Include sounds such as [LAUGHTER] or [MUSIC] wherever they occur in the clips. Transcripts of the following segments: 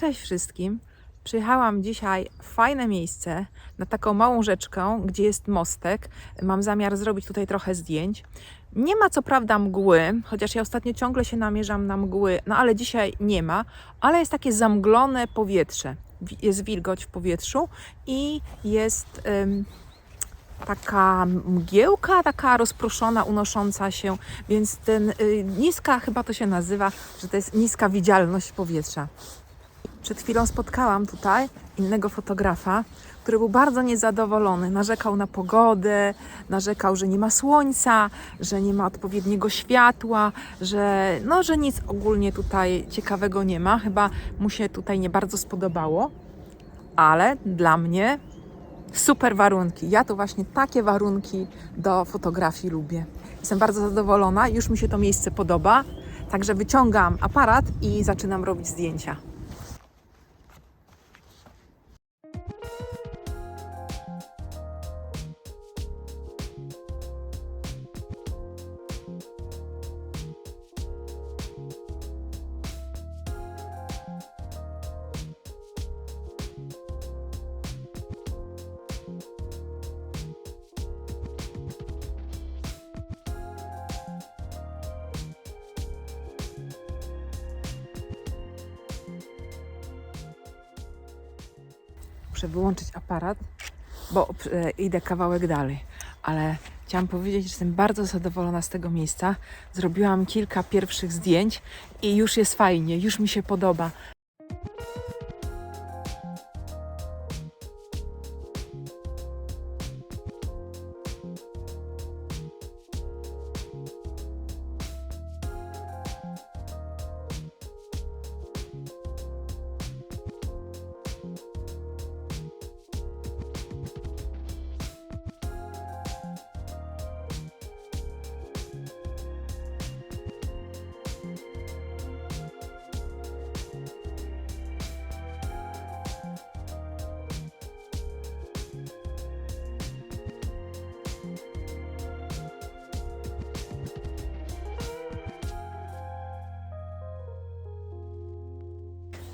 Cześć wszystkim. Przyjechałam dzisiaj w fajne miejsce, na taką małą rzeczkę, gdzie jest mostek. Mam zamiar zrobić tutaj trochę zdjęć. Nie ma co prawda mgły, chociaż ja ostatnio ciągle się namierzam na mgły, no ale dzisiaj nie ma, ale jest takie zamglone powietrze. Wi- Jest wilgoć w powietrzu i jest em, taka mgiełka, taka rozproszona, unosząca się, więc ten y, niska chyba to się nazywa, że to jest niska widzialność powietrza. Przed chwilą spotkałam tutaj innego fotografa, który był bardzo niezadowolony. Narzekał na pogodę, narzekał, że nie ma słońca, że nie ma odpowiedniego światła, że, no, że nic ogólnie tutaj ciekawego nie ma. Chyba mu się tutaj nie bardzo spodobało, ale dla mnie super warunki. Ja to właśnie takie warunki do fotografii lubię. Jestem bardzo zadowolona, już mi się to miejsce podoba, także wyciągam aparat i zaczynam robić zdjęcia. Muszę wyłączyć aparat, bo e, idę kawałek dalej. Ale chciałam powiedzieć, że jestem bardzo zadowolona z tego miejsca. Zrobiłam kilka pierwszych zdjęć i już jest fajnie, już mi się podoba.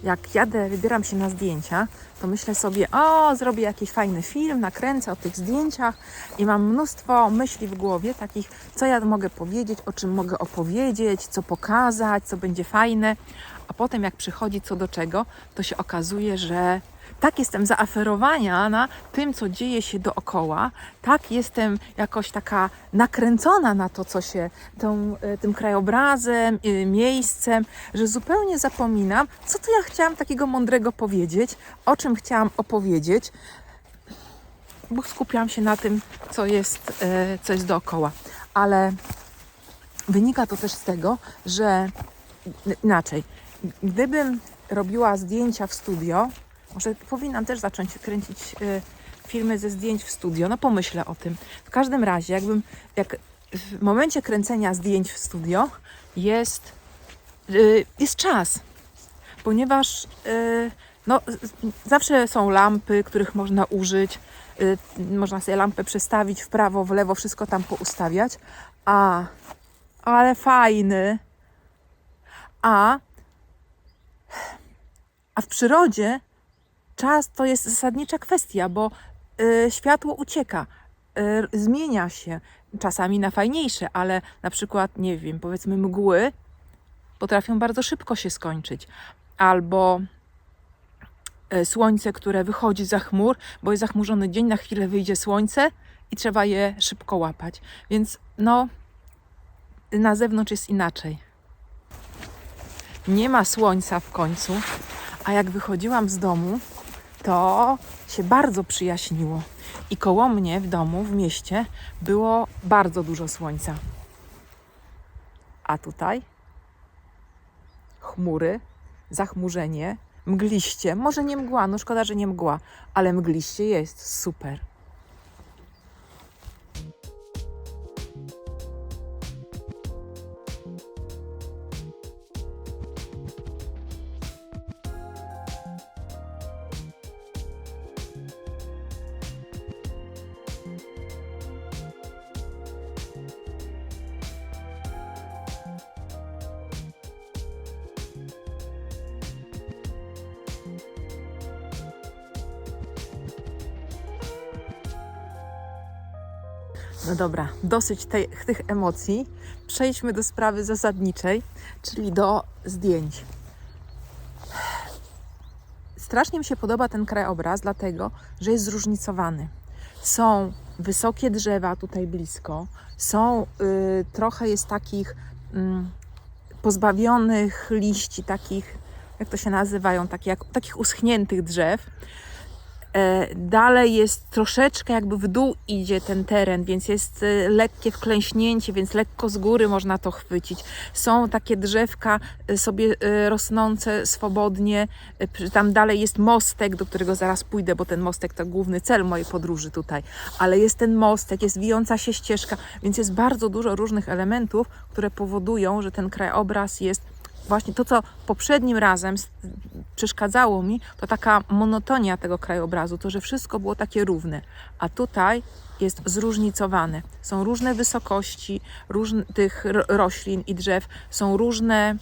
Jak jadę, wybieram się na zdjęcia, to myślę sobie, o, zrobię jakiś fajny film, nakręcę o tych zdjęciach i mam mnóstwo myśli w głowie, takich, co ja mogę powiedzieć, o czym mogę opowiedzieć, co pokazać, co będzie fajne. A potem, jak przychodzi co do czego, to się okazuje, że tak jestem zaaferowana na tym, co dzieje się dookoła, tak jestem jakoś taka nakręcona na to, co się tą, e, tym krajobrazem, y, miejscem, że zupełnie zapominam, co to ja chciałam takiego mądrego powiedzieć, o czym chciałam opowiedzieć, bo skupiałam się na tym, co jest, e, co jest dookoła. Ale wynika to też z tego, że inaczej, gdybym robiła zdjęcia w studio, może powinnam też zacząć kręcić y, filmy ze zdjęć w studio. No pomyślę o tym. W każdym razie, jakbym, jak w momencie kręcenia zdjęć w studio jest, y, jest czas, ponieważ y, no, zawsze są lampy, których można użyć. Można sobie lampę przestawić w prawo, w lewo, wszystko tam poustawiać. A, ale fajny. A, a w przyrodzie czas to jest zasadnicza kwestia, bo y, światło ucieka, y, zmienia się czasami na fajniejsze, ale na przykład, nie wiem, powiedzmy mgły potrafią bardzo szybko się skończyć. Albo y, słońce, które wychodzi za chmur, bo jest zachmurzony dzień, na chwilę wyjdzie słońce i trzeba je szybko łapać. Więc no, na zewnątrz jest inaczej. Nie ma słońca w końcu, a jak wychodziłam z domu, to się bardzo przyjaśniło. I koło mnie w domu, w mieście, było bardzo dużo słońca. A tutaj chmury, zachmurzenie, mgliście. Może nie mgła, no szkoda, że nie mgła, ale mgliście jest super. No dobra, dosyć tej, tych emocji. Przejdźmy do sprawy zasadniczej, czyli do zdjęć. Strasznie mi się podoba ten krajobraz, dlatego że jest zróżnicowany. Są wysokie drzewa tutaj blisko, są y, trochę jest takich mm, pozbawionych liści, takich, jak to się nazywają, takie, jak, takich uschniętych drzew. E, Dalej jest troszeczkę jakby w dół idzie ten teren, więc jest e, lekkie wklęśnięcie, więc lekko z góry można to chwycić. Są takie drzewka e, sobie rosnące swobodnie. Tam dalej jest mostek, do którego zaraz pójdę, bo ten mostek to główny cel mojej podróży tutaj. Ale jest ten mostek, jest wijąca się ścieżka, więc jest bardzo dużo różnych elementów, które powodują, że ten krajobraz jest właśnie to, co poprzednim razem przeszkadzało mi, to taka monotonia tego krajobrazu, to, że wszystko było takie równe. A tutaj jest zróżnicowane. Są różne wysokości tych ro- roślin i drzew, są różne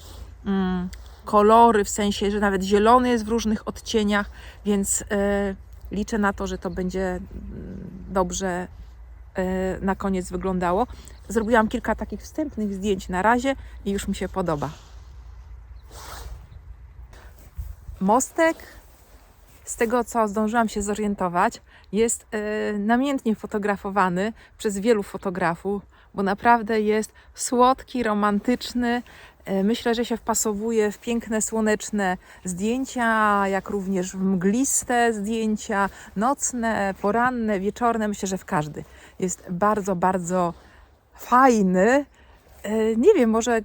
mm, kolory, w sensie, że nawet zielony jest w różnych odcieniach, więc e, liczę na to, że to będzie mm, dobrze e, na koniec wyglądało. Zrobiłam kilka takich wstępnych zdjęć na razie i już mi się podoba. Mostek, z tego co zdążyłam się zorientować, jest e, namiętnie fotografowany przez wielu fotografów, bo naprawdę jest słodki, romantyczny. E, Myślę, że się wpasowuje w piękne, słoneczne zdjęcia, jak również w mgliste zdjęcia, nocne, poranne, wieczorne. Myślę, że w każdy. Jest bardzo, bardzo fajny. E, Nie wiem, może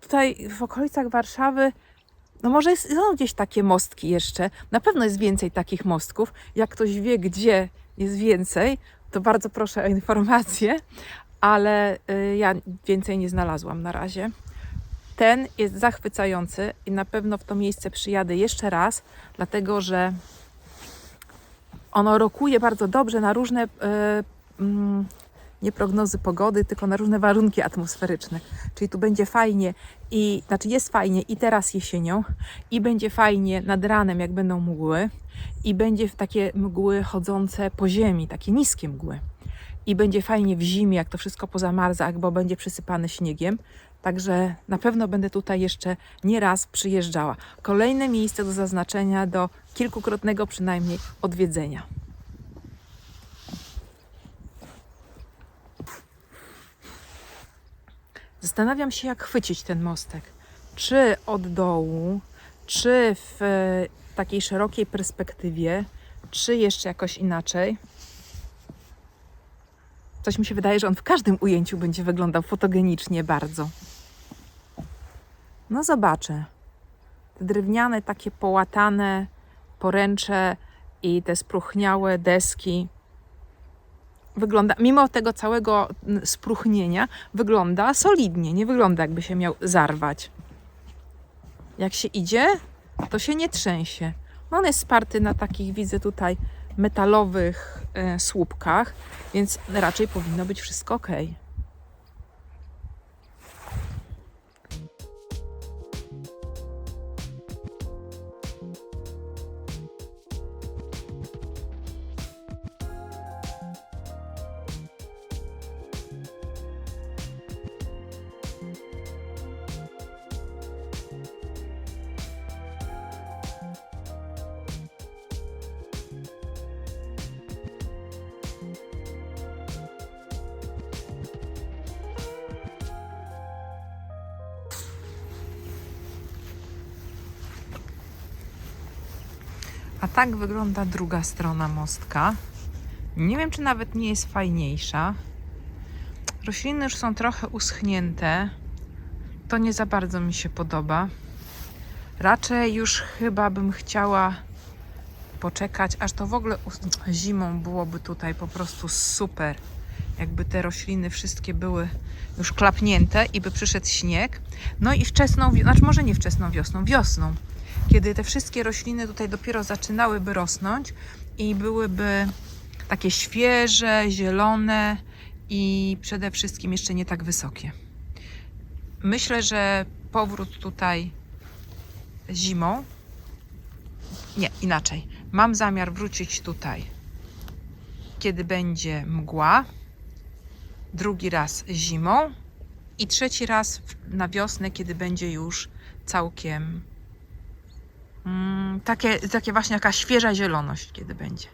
tutaj w okolicach Warszawy no może są gdzieś takie mostki jeszcze. Na pewno jest więcej takich mostków. Jak ktoś wie, gdzie jest więcej, to bardzo proszę o informację, ale y, ja więcej nie znalazłam na razie. Ten jest zachwycający i na pewno w to miejsce przyjadę jeszcze raz, dlatego że ono rokuje bardzo dobrze na różne y, mm, nie prognozy pogody, tylko na różne warunki atmosferyczne. Czyli tu będzie fajnie i znaczy jest fajnie i teraz jesienią, i będzie fajnie nad ranem, jak będą mgły, i będzie w takie mgły chodzące po ziemi, takie niskie mgły. I będzie fajnie w zimie, jak to wszystko pozamarza, bo będzie przysypane śniegiem. Także na pewno będę tutaj jeszcze nie raz przyjeżdżała. Kolejne miejsce do zaznaczenia, do kilkukrotnego przynajmniej odwiedzenia. Zastanawiam się, jak chwycić ten mostek. Czy od dołu, czy w e, takiej szerokiej perspektywie, czy jeszcze jakoś inaczej. Coś mi się wydaje, że on w każdym ujęciu będzie wyglądał fotogenicznie bardzo. No zobaczę. Te drewniane, takie połatane poręcze i te spruchniałe deski wygląda, mimo tego całego spruchnienia, wygląda solidnie. Nie wygląda, jakby się miał zarwać. Jak się idzie, to się nie trzęsie. No on jest sparty na takich, widzę tutaj, metalowych e, słupkach, więc raczej powinno być wszystko ok. A tak wygląda druga strona mostka. Nie wiem, czy nawet nie jest fajniejsza. Rośliny już są trochę uschnięte. To nie za bardzo mi się podoba. Raczej już chyba bym chciała poczekać, aż to w ogóle zimą byłoby tutaj po prostu super. Jakby te rośliny wszystkie były już klapnięte i by przyszedł śnieg. No i wczesną, znaczy może nie wczesną wiosną, wiosną kiedy te wszystkie rośliny tutaj dopiero zaczynałyby rosnąć i byłyby takie świeże, zielone i przede wszystkim jeszcze nie tak wysokie. Myślę, że powrót tutaj zimą. Nie, inaczej. Mam zamiar wrócić tutaj, kiedy będzie mgła drugi raz zimą i trzeci raz na wiosnę, kiedy będzie już całkiem takie, takie właśnie jaka świeża zieloność, kiedy będzie.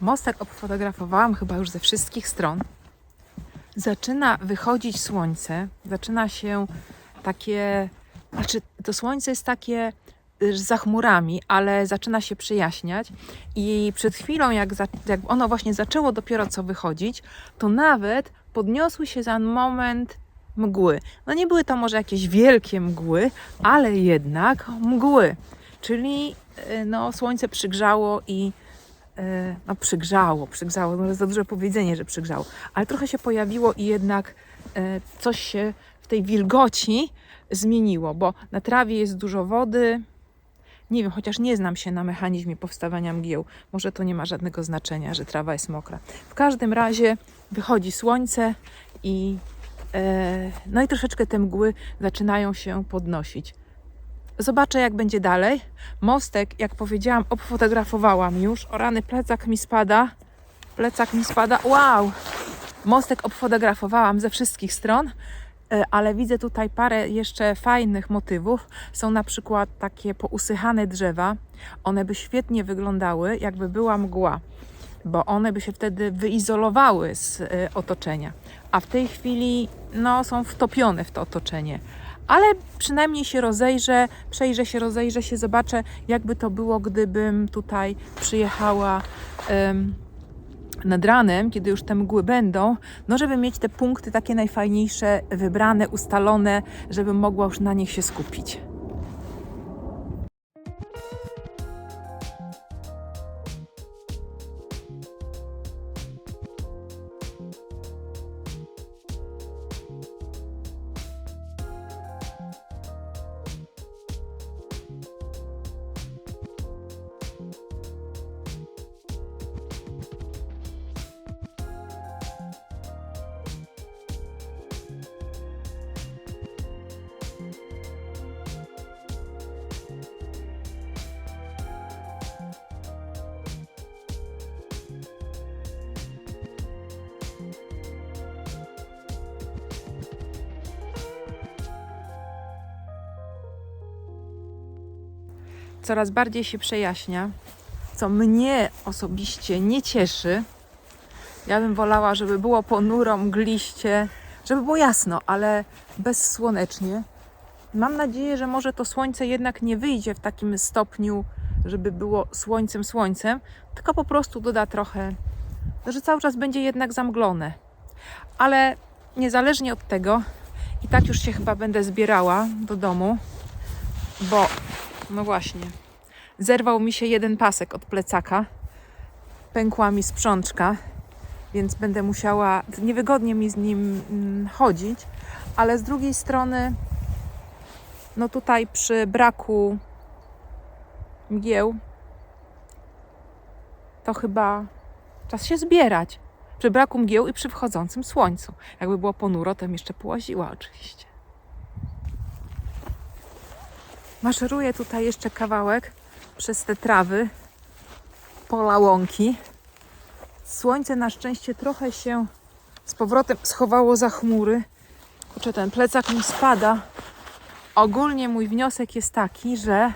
Mostek obfotografowałam chyba już ze wszystkich stron. Zaczyna wychodzić słońce, zaczyna się takie, znaczy to słońce jest takie y, za chmurami, ale zaczyna się przyjaśniać i przed chwilą, jak, za, jak ono właśnie zaczęło dopiero co wychodzić, to nawet podniosły się za moment mgły. No nie były to może jakieś wielkie mgły, ale jednak mgły, czyli y, no, słońce przygrzało i no przygrzało, przygrzało, jest za duże powiedzenie, że przygrzało, ale trochę się pojawiło i jednak e, coś się w tej wilgoci zmieniło, bo na trawie jest dużo wody. Nie wiem, chociaż nie znam się na mechanizmie powstawania mgieł. Może to nie ma żadnego znaczenia, że trawa jest mokra. W każdym razie wychodzi słońce i e, no i troszeczkę te mgły zaczynają się podnosić. Zobaczę, jak będzie dalej. Mostek, jak powiedziałam, obfotografowałam już. O rany, plecak mi spada. Plecak mi spada. Wow! Mostek obfotografowałam ze wszystkich stron, e, ale widzę tutaj parę jeszcze fajnych motywów. Są na przykład takie pousychane drzewa. One by świetnie wyglądały, jakby była mgła, bo one by się wtedy wyizolowały z e, otoczenia. A w tej chwili no, są wtopione w to otoczenie ale przynajmniej się rozejrzę, przejrzę się, rozejrzę się, zobaczę, jakby to było, gdybym tutaj przyjechała em, nad ranem, kiedy już te mgły będą, no żeby mieć te punkty takie najfajniejsze, wybrane, ustalone, żebym mogła już na nich się skupić. Coraz bardziej się przejaśnia, co mnie osobiście nie cieszy. Ja bym wolała, żeby było ponuro, mgliście, żeby było jasno, ale bezsłonecznie. Mam nadzieję, że może to słońce jednak nie wyjdzie w takim stopniu, żeby było słońcem, słońcem, tylko po prostu doda trochę, że cały czas będzie jednak zamglone. Ale niezależnie od tego, i tak już się chyba będę zbierała do domu, bo no właśnie. Zerwał mi się jeden pasek od plecaka. Pękła mi sprzączka, więc będę musiała. Niewygodnie mi z nim mm, chodzić, ale z drugiej strony, no tutaj przy braku mgieł, to chyba czas się zbierać. Przy braku mgieł i przy wchodzącym słońcu. Jakby było ponuro, to jeszcze połaziła oczywiście. Maszeruję tutaj jeszcze kawałek przez te trawy, pola łąki. Słońce na szczęście trochę się z powrotem schowało za chmury. Kurczę, ten plecak mi spada. Ogólnie mój wniosek jest taki, że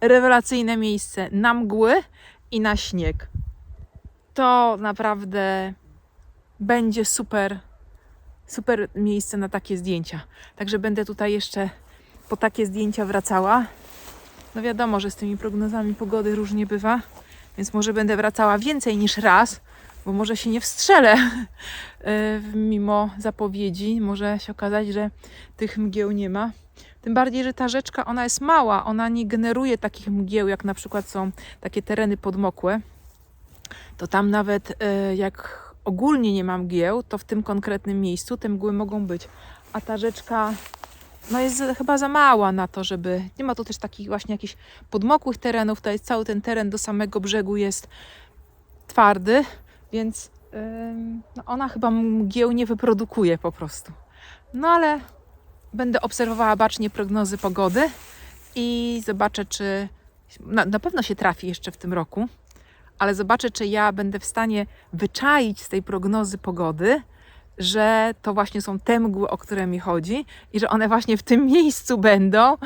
rewelacyjne miejsce na mgły i na śnieg. To naprawdę będzie super, super miejsce na takie zdjęcia. Także będę tutaj jeszcze po takie zdjęcia wracała. No wiadomo, że z tymi prognozami pogody różnie bywa, więc może będę wracała więcej niż raz, bo może się nie wstrzelę [LAUGHS] e, mimo zapowiedzi. Może się okazać, że tych mgieł nie ma. Tym bardziej, że ta rzeczka, ona jest mała, ona nie generuje takich mgieł, jak na przykład są takie tereny podmokłe. To tam nawet e, jak ogólnie nie ma mgieł, to w tym konkretnym miejscu te mgły mogą być. A ta rzeczka no jest chyba za mała na to, żeby... Nie ma tu też takich właśnie jakichś podmokłych terenów. To jest cały ten teren do samego brzegu jest twardy, więc ym, no ona chyba mgieł nie wyprodukuje po prostu. No ale będę obserwowała bacznie prognozy pogody i zobaczę, czy na, na pewno się trafi jeszcze w tym roku, ale zobaczę, czy ja będę w stanie wyczaić z tej prognozy pogody, że to właśnie są te mgły, o które mi chodzi i że one właśnie w tym [LAUGHS] miejscu będą.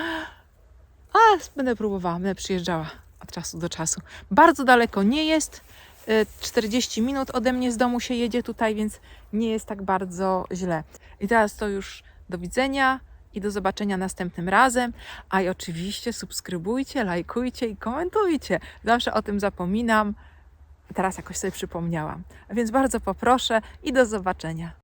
A będę próbowała, będę przyjeżdżała od czasu do czasu. Bardzo daleko nie jest. y, 40 minut ode mnie z domu się jedzie tutaj, więc nie jest tak bardzo źle. I teraz to już do widzenia i do zobaczenia następnym razem. A i oczywiście subskrybujcie, lajkujcie i komentujcie. Zawsze o tym zapominam. Teraz jakoś sobie przypomniałam. A więc bardzo poproszę i do zobaczenia.